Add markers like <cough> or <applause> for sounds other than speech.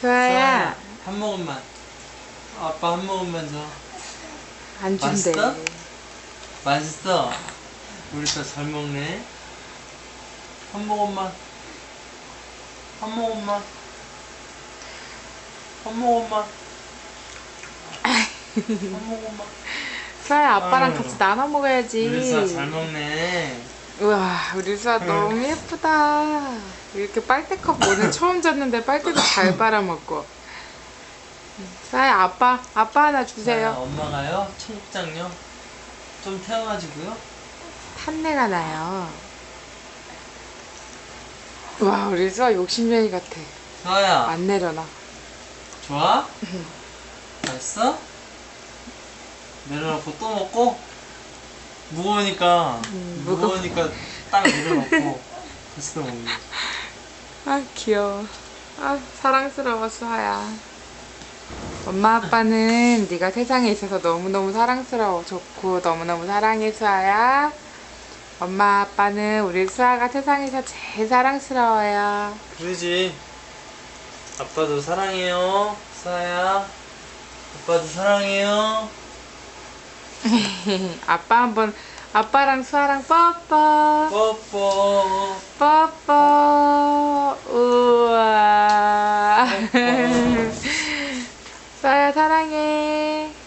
수아야 한 모금만. 아빠 한 모금만 줘. 안 준대. 맛있어? 맛있어. 우리 딸잘 먹네. 한 모금만. 한 모금만. 한 모금만. 한 모금만. 수아야 아빠랑. 같이 나눠 먹어야지. 우리 딸잘 먹네. 우와 우리 수아 너무 예쁘다. 이렇게 빨대컵 오늘 <laughs> 처음 잤는데 빨대도 잘 빨아먹고. 수아야 아빠 아빠 하나 자, 주세요. 엄마가요. 청국장요. 좀 태워가지고요. 탄내가 나요. 와 우리 수아 욕심쟁이 같아. 서아야. 안 내려놔. 좋아? 맛있어? 내려놓고 또 먹고? 무거우니까 음, 무거- 무거우니까 딱 다시 또 <laughs> 먹는. 아 귀여워. 아 사랑스러워 수아야. 엄마 아빠는 네가 세상에 있어서 너무너무 사랑스러워 좋고 너무너무 사랑해 수아야. 엄마 아빠는 우리 수아가 세상에서 제일 사랑스러워요. 그러지 아빠도 사랑해요 수아야 아빠도 사랑해요 <laughs> 아빠 한번 아빠랑 수아랑 뽀뽀. 뽀뽀. 뽀뽀. 우와. 뽀뽀. <laughs> 수아야 사랑해.